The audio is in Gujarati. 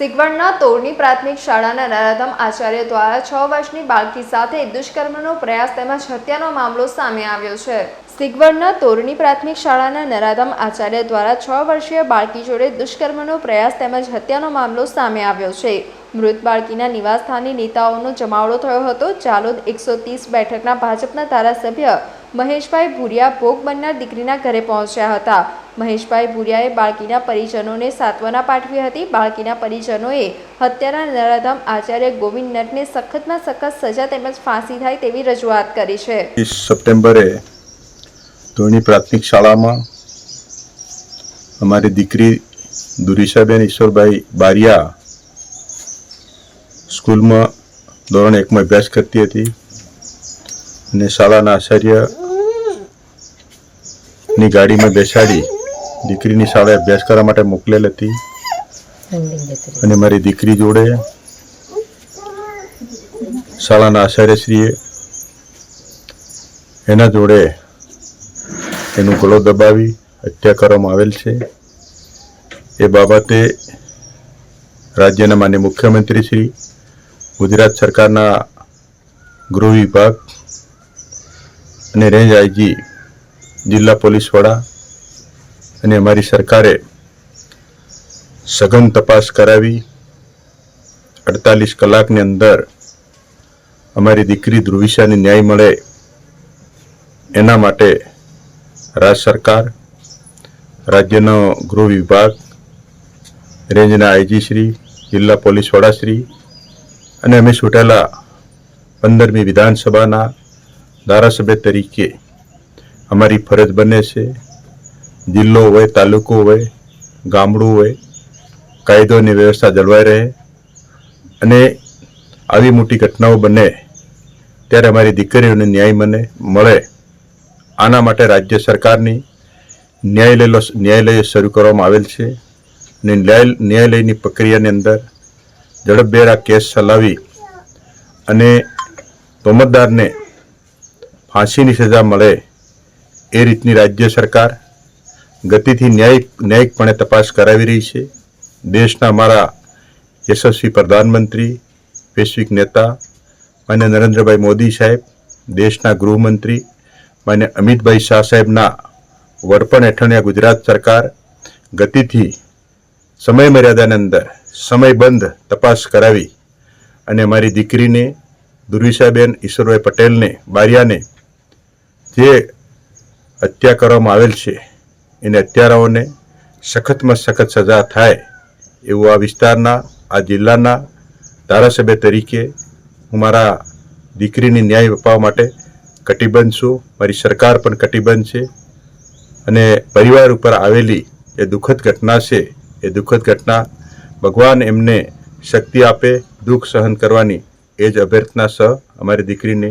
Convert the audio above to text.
સિગવડના તોરની પ્રાથમિક શાળાના નરાધમ આચાર્ય દ્વારા છ વર્ષની બાળકી સાથે દુષ્કર્મનો પ્રયાસ તેમજ હત્યાનો મામલો સામે આવ્યો છે. સિગવડના તોરણી પ્રાથમિક શાળાના નરાધમ આચાર્ય દ્વારા છ વર્ષીય બાળકી જોડે દુષ્કર્મનો પ્રયાસ તેમજ હત્યાનો મામલો સામે આવ્યો છે. મૃત બાળકીના નિવાસસ્થાની નેતાઓનો જમાવડો થયો હતો. ચાલોદ એકસો ત્રીસ બેઠકના ભાજપના ધારાસભ્ય મહેશભાઈ ભૂરિયા ભોગ બનનાર દીકરીના ઘરે પહોંચ્યા હતા. મહેશભાઈ ભૂરિયાએ બાળકીના પરિજનોને સાંત્વના પાઠવી હતી. બાળકીના પરિજનોએ હત્યાના નરાધમ આચાર્ય ગોવિંદ નટને સખતમાં સખત સજા તેમજ ફાંસી થાય તેવી રજૂઆત કરી છે. સપ્ટેમ્બરે ધોની પ્રાથમિક શાળામાં અમારી દીકરી દુરીશાબેન ઈશ્વરભાઈ બારિયા સ્કૂલમાં ધોરણ એકમાં અભ્યાસ કરતી હતી અને શાળાના આચાર્ય ની ગાડીમાં બેસાડી દીકરીની શાળાએ અભ્યાસ કરવા માટે મોકલેલ હતી. અને મારી દીકરી જોડે શાળાના આચાર્યશ્રીએ એના જોડે એનું ગળો દબાવી હત્યા કરવામાં આવેલ છે. એ બાબતે રાજ્યના માન્ય મુખ્યમંત્રી શ્રી, ગુજરાત સરકારના ગૃહ વિભાગ અને રેન્જ આઈજી જિલ્લા પોલીસ વડા અને અમારી સરકારે સઘન તપાસ કરાવી. અડતાલીસ કલાકની અંદર અમારી દીકરી ધ્રુવિશાને ન્યાય મળે એના માટે રાજ્ય સરકાર, રાજ્યનો ગૃહ વિભાગ, રેન્જના આઈજીશ્રી જિલ્લા પોલીસ વડાશ્રી અને અમે છૂટેલા પંદરમી વિધાનસભાના ધારાસભ્ય તરીકે અમારી ફરજ બને છે. જિલ્લો હોય, તાલુકો હોય, ગામડું હોય કાયદો અને વ્યવસ્થા જળવાઈ રહે અને આવી મોટી ઘટનાઓ બને ત્યારે અમારી દીકરીઓને ન્યાય મને મળે. આના માટે રાજ્ય સરકારની ન્યાયલયલો ન્યાયાલય શરૂ કરવામાં આવેલ છે અને ન્યાય ન્યાયાલયની પ્રક્રિયાની અંદર ઝડપભેર આ કેસ ચલાવી અને તોમતદારને ફાંસીની સજા મળે એ રીતની રાજ્ય સરકાર ગતિથી ન્યાયિક ન્યાયિકપણે તપાસ કરાવી રહી છે. દેશના મારા યશસ્વી પ્રધાનમંત્રી, વૈશ્વિક નેતા માન્ય નરેન્દ્રભાઈ મોદી સાહેબ, દેશના ગૃહમંત્રી માન્ય અમિતભાઈ શાહ સાહેબના વડપણ હેઠળની ગુજરાત સરકાર ગતિથી સમય મર્યાદાની અંદર સમયબંધ તપાસ કરાવી અને મારી દીકરીને દુર્વિશાબેન ઈશ્વરભાઈ પટેલને, બારિયાને જે હત્યા કરવામાં આવેલ છે. એને હત્યારાઓને સખતમાં સખત સજા થાય એવું આ વિસ્તારના, આ જિલ્લાના ધારાસભ્ય તરીકે હું મારા દીકરીને ન્યાય અપાવવા માટે કટિબદ્ધ છું. મારી સરકાર પણ કટિબદ્ધ છે. અને પરિવાર ઉપર આવેલી એ દુઃખદ ઘટના છે, એ દુઃખદ ઘટના ભગવાન એમને શક્તિ આપે, દુઃખ સહન કરવાની એ જ અભ્યર્થના સહ અમારી દીકરીને